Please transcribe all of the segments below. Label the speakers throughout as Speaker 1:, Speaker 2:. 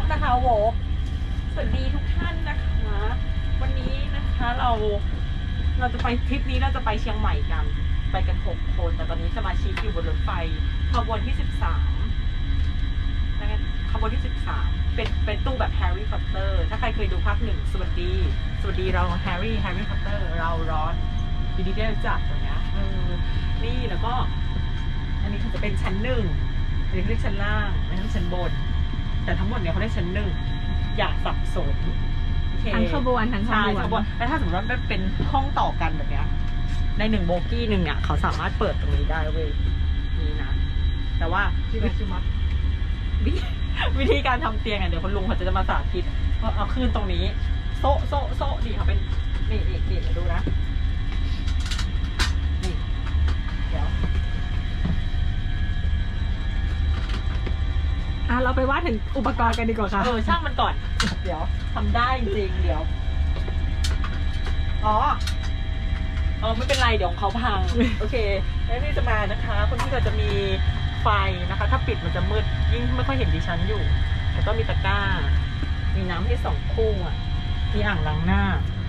Speaker 1: กนะคะโวกสวัสดีทุกท่านนะคะ วันนี้นะคะเราเราจะไปทริปนี้เราจะไปเชียงใหม่กัน ไปกันหกคน แต่ตอนนี้สมาชิกอยู่บนรถไฟขบวนที่สิบสามนะคะขบวนที่สิบสามเป็นเป็นตู้แบบแฮร์รี่พอตเตอร์ถ้าใครเคยดูภาคหนึ่งสวัสดี สวัสดีเราแฮร์รี่แฮร์รี่พอตเตอร์เราร้อนยิดีที่ได้รู้จักอย่างเงี้ยเออนี่แล้วก็ อันนี้จะเป็นชั้นหนึ่งอันนี้เขาเรียกชั้นล่างอันนี้ชั้นบน แต่ทั้งหมดเนี่ยเขาเรียกชั้นหนึ่งอย่าสับสนโอเค
Speaker 2: ทั้งขบวนทั้งข
Speaker 1: ใช่
Speaker 2: บวน
Speaker 1: ขบวนแล้วถ้าสมมติว่ามันเป็นห้องต่อกันแบบเนี้ย ในหนึ่งโบกี้หนึ่งเนี่ยเขาสามารถเปิดตรงนี้ได้เว้ยนี่นะ แต่ว่าวิธีวิวิธีการทำเตียงอะเดี๋ยวคุณลุงเขาจะมาสาธิตว่าเอาขึ้นตรงนี้ โซะโซะโซะนี่เขาเป็นนี่นี่นี่เดี๋ยวดูนะ เรา
Speaker 2: ไปว่าถึงอุปกรณ์กันดีกว่าค่ะ
Speaker 1: เออช่างมันก่อน เดี๋ยวทำได้จริงๆเดี๋ยว อ๋อ เออไม่เป็นไรเดี๋ยวของเขาพัง โอเคแล้วนี่จะมานะคะคนที่เราจะมีไฟนะคะ ถ้าปิดมันจะมืดยิ่งไม่ค่อยเห็นดิฉันอยู่ แล้วก็มีตะกร้า มีน้ำให้สองคู่อะ มีอ่างล้างหน้า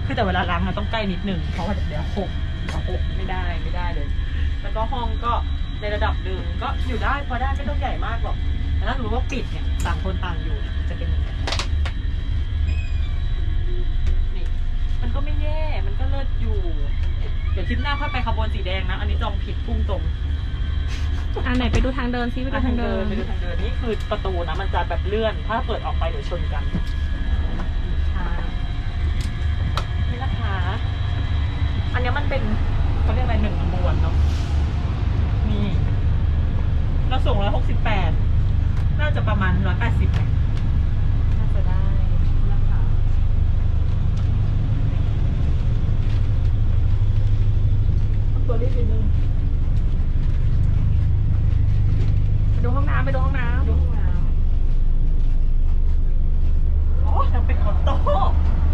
Speaker 1: คือแต่เวลาล้างเราต้องใกล้นิดนึงเพราะว่าเดี๋ยวหกเดี๋ยวหกไม่ได้ไม่ได้เลย แล้วก็ห้องก็ในระดับหนึ่งก็อยู่ได้พอได้ไม่ต้องใหญ่มากหรอก แต่ถ้าสมมติว่าปิดเนี่ยต่างคนต่างอยู่เนี่ยจะเป็นอย่างนี้นี่มันก็ไม่แย่มันก็เลิศอยู่ เดี๋ยวทริปหน้าค่อยไปขบวนสีแดงนะ อันนี้จองผิดพุ่งตรง
Speaker 2: อะไหนไปดูทางเดินซิไปดูทางเดิน
Speaker 1: ไปดูทางเดินนี่คือประตูนะ มันจะแบบเลื่อน ถ้าเปิดออกไปเดี๋ยวชนกันค่ะนี่นะคะ อันเนี้ยมันเป็นเขาเรียกอะไรหนึ่งขบวนเนาะนี่เราส่งร้อยหกสิบแปดน่าจะประมาณร้อยแปดสิบน่าจะได้นะคะตัวนี้เป็นหนึ่ง
Speaker 2: ไปดูห้องน้ำไปดูห้องน้
Speaker 1: ดูห้องน้ำอ๋อยังเป็นออโต้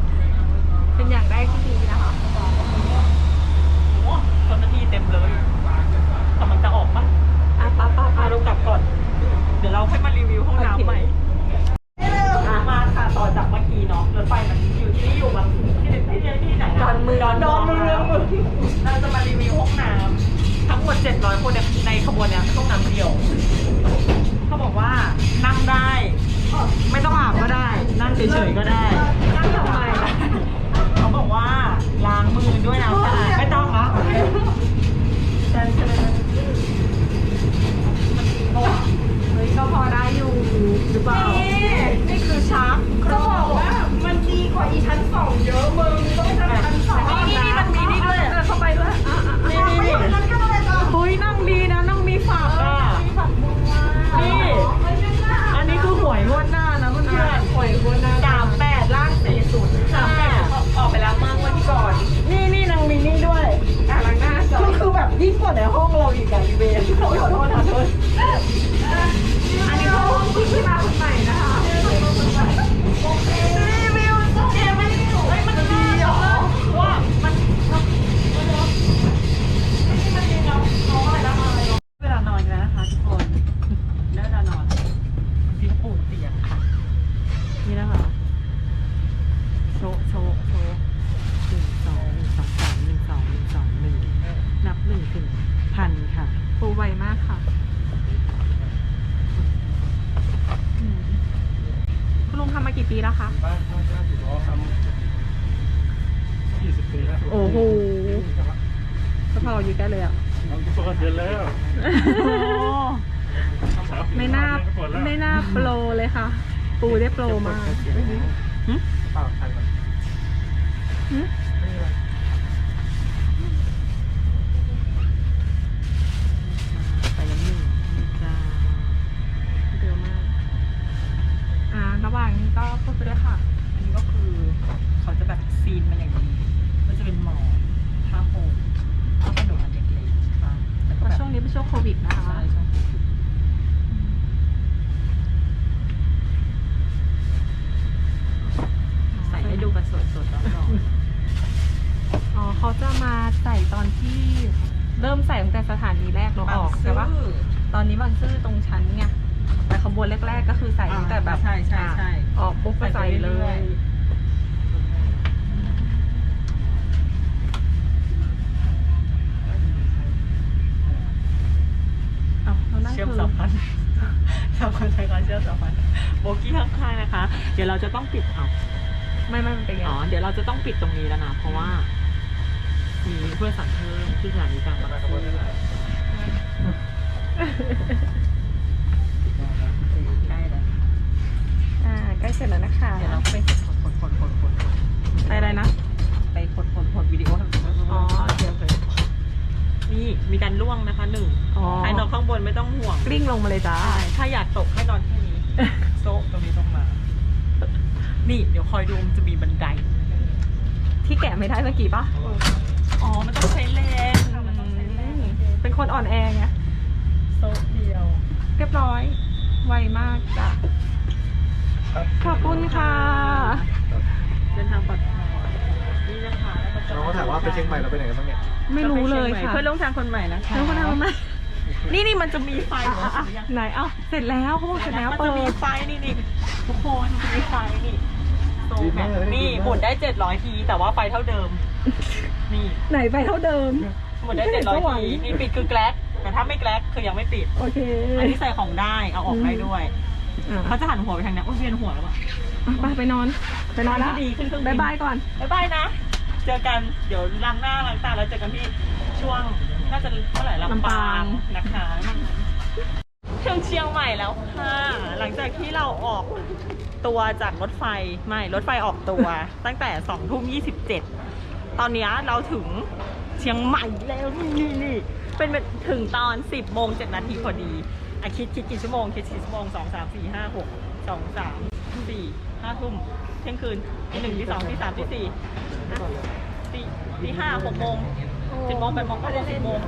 Speaker 1: ำ
Speaker 2: เป็นอย่างแรกที่ดีนะคะ
Speaker 1: โอ้เจ้าหน้าที่เต็มเลยแต่มันจะออกปะ
Speaker 2: อะป้าป้า
Speaker 1: อะเรากลับก่อน เดี๋ยวเราค่อยมารีวิวห้องน้ำใหม่อะมาค่ะต่อจากเมื่อกี้เนาะรถไฟมันอยู่ที่นี่อยู่บางที่ไหนที่ไหนที่ไหนนะ
Speaker 2: ดอนเมือง
Speaker 1: ดอนเมืองเราจะมารีวิวห้องน้ำทั้งหมด 700 คนเนี่ยใน ขบวนเนี่ยห้องน้ำเดียว เขาบอกว่านั่งได้ ไม่ต้องอาบก็ได้ นั่งเฉยๆก็ได้
Speaker 2: นั่งทำไม
Speaker 1: เขาบอกว่าล้างมือด้วยน้ำสะอาดไม่ต้องนะเชิญเชิญ
Speaker 2: เฮ้ยก็พอได้อยู่หรือเปล่า
Speaker 1: นี่คือชาร์กคร
Speaker 3: จะ
Speaker 1: อบ
Speaker 3: บอกว่ามันดีกว่าอีชั้นสองเยอะ กี่
Speaker 1: ปีแล้วคะบ้า
Speaker 4: นข้างบ้านอยู่รอทำยี่สิบปีแล้ว
Speaker 2: โอ้โหก็พออยู่ได้เลยอะ
Speaker 4: ทำตัวเดือนแล้ว
Speaker 2: ไม่น่า
Speaker 4: หดแล้ว
Speaker 2: ไม่น่าโปรเลยค่ะ ปูได้โปรมาก
Speaker 4: เปล่าใครมัน
Speaker 2: ช่วงนี้เป็นช่วงโควิดนะคะ
Speaker 1: ใช่ช่วงโควิดใส่ให้ดูกันสดๆร้อน
Speaker 2: อ๋อเขาจะมาใส่ตอนที่เริ่มใส่ตั้งแต่สถานีแรกเรา
Speaker 1: ๆ
Speaker 2: ออก
Speaker 1: บาง
Speaker 2: แต่ว่า
Speaker 1: ซื่อ
Speaker 2: ตอนนี้บางซื่อตรงชั้นไงแต่ขบบวนแรกๆก็คือใส่ตั้งแต่แบบ
Speaker 1: ใช่ใช่ใช่
Speaker 2: ออกปุ๊บก็ใส่เลยเอาแล้วนั่น
Speaker 1: เชื่อม
Speaker 2: คือ
Speaker 1: สัมพันธ์ สัมพันธ์ใช้กา รเชื่อมสัมพันธ์โบกี้ข้างๆนะคะ เดี๋ยวเราจะต้องปิดเอา
Speaker 2: ไม่ไม่มันเป็นไง
Speaker 1: อ๋อ เดี๋ยวเราจะต้องปิดตรงนี้แล้วนะ เพราะว่า มีเพื่อนสั่งเพิ่มที่สถานีกลางบางซื่อใกล้แล้ว
Speaker 2: อ่าใกล้เสร็จแล้วนะคะ
Speaker 1: เดี๋ยวเราไปกดกดกดกดกด
Speaker 2: ไปอะไรนะ
Speaker 1: ไปกดกดกดวิดีโอ
Speaker 2: อ๋อโอเคโอเค
Speaker 1: นี่มีการล่วงนะคะหนึ่ง
Speaker 2: อ๋อ
Speaker 1: ให้นอนข้างบนไม่ต้องห่วง
Speaker 2: กลิ้งลงมาเลยจ้า
Speaker 1: ใช่ถ้าอยากตกให้นอนแค่นี้ โต๊ะตรงนี้ต้องมา นี่เดี๋ยวคอยดูมันจะมีบันได
Speaker 2: ที่แกะไม่ได้เมื่อกี้ปะ
Speaker 1: อ๋อ มันต้องใช้แรง
Speaker 2: เป็นคนอ่อนแอไง
Speaker 1: โต๊ะเดียว
Speaker 2: เรียบร้อย ไวมากจ้ะขอบคุณค่ะ
Speaker 1: เดินทางปลอดภัยนี่นะคะแล้วจะ
Speaker 4: น้องก็ถามว่าไปเชียงใหม่เราไปไหนกันบ้างเนี่ย
Speaker 2: ไม่รู้เลยค่ะ
Speaker 1: เพื่อนร่วมทางคนใหม่นะคะ
Speaker 2: แล้วคนทำไม
Speaker 1: นี่นี่มันจะมีไฟเหรอ
Speaker 2: อะอะไหนเอ้าเสร็จแล้วเขาบอกเสร็จแล้ว
Speaker 1: มัน
Speaker 2: เปิ
Speaker 1: จะมี
Speaker 2: ด
Speaker 1: ไฟนี่นี่ทุกคนมันจะมีไฟนี่ โซ
Speaker 4: ดี
Speaker 1: แม
Speaker 4: มากเลย
Speaker 1: นี่
Speaker 4: ดีมาก
Speaker 1: หมุนได้เจ็ดร้อยที แต่ว่าไฟเท่าเดิม นี่
Speaker 2: ไหนไปเท่าเดิม
Speaker 1: หมุนได้
Speaker 2: ไม่
Speaker 1: เจ็
Speaker 2: เห็
Speaker 1: ด
Speaker 2: น
Speaker 1: ร้อย
Speaker 2: สว่าง
Speaker 1: ทีนี่ปิดคือแกลกแต่ถ้าไม่แกลกคือยังไม่ปิด
Speaker 2: โอเค
Speaker 1: อันนี้ใส่ของได้เอาออกได้ด้วย
Speaker 2: อะ
Speaker 1: เขาจะหันหัวไปทางนี้โอ้ยเวียนหัวแล้วอะ
Speaker 2: อะไปไปนอน ไปนอนแล้ว
Speaker 1: ดีขึ้นเครื่องบิน
Speaker 2: บายบายก่อน
Speaker 1: บายบายนะ เจอกันเดี๋ยวล้างหน้าล้างตาแล้วเจอกันที่ช่วงน่าจะเท่าไหร่ลำ
Speaker 2: ลำ
Speaker 1: ปา
Speaker 2: ปางง
Speaker 1: นะคะ ถึงเชียงใหม่แล้วค่ะ หลังจากที่เราออกตัวจากรถไฟ ไม่ รถไฟออกตัว ตั้งแต่สองทุ่มยี่สิบเจ็ดตอนเนี้ยเราถึงเชียงใหม่แล้วนี่นี่นี่เป็นเป็นถึงตอนสิบโมงเจ็ดนาทีพอดีอะคิดคิดกี่ชั่วโมง คิดกี่ชั่วโมงสองสามสี่ห้าหกสองสามสี่ห้าทุ่มเที่ยงคืนที่หนึ่งที่สองที่สามที่สี่ตีตีห้าหกโมงเจ็ดโมงแปดโมงเก้าโมงสิบโมง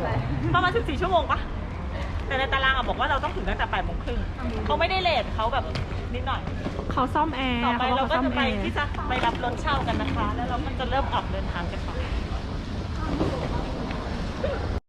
Speaker 1: ประมาณสิบสี่ชั่วโมงปะ แต่ในตารางอะบอกว่าเราต้องถึงตั้งแต่แปดโมงครึ่งเขาไม่ได้เลทเขาแบบนิดหน่อย
Speaker 2: เขาซ่อมแอร์
Speaker 1: ต่อไป
Speaker 2: เขาบ
Speaker 1: เรา
Speaker 2: อก
Speaker 1: ก็
Speaker 2: เขาซ่อม
Speaker 1: จะ
Speaker 2: แอ
Speaker 1: ไป
Speaker 2: ร์
Speaker 1: ที่จะไปรับรถเช่ากันนะคะ แล้วเราก็จะเริ่มออกเดินทางกันต่อ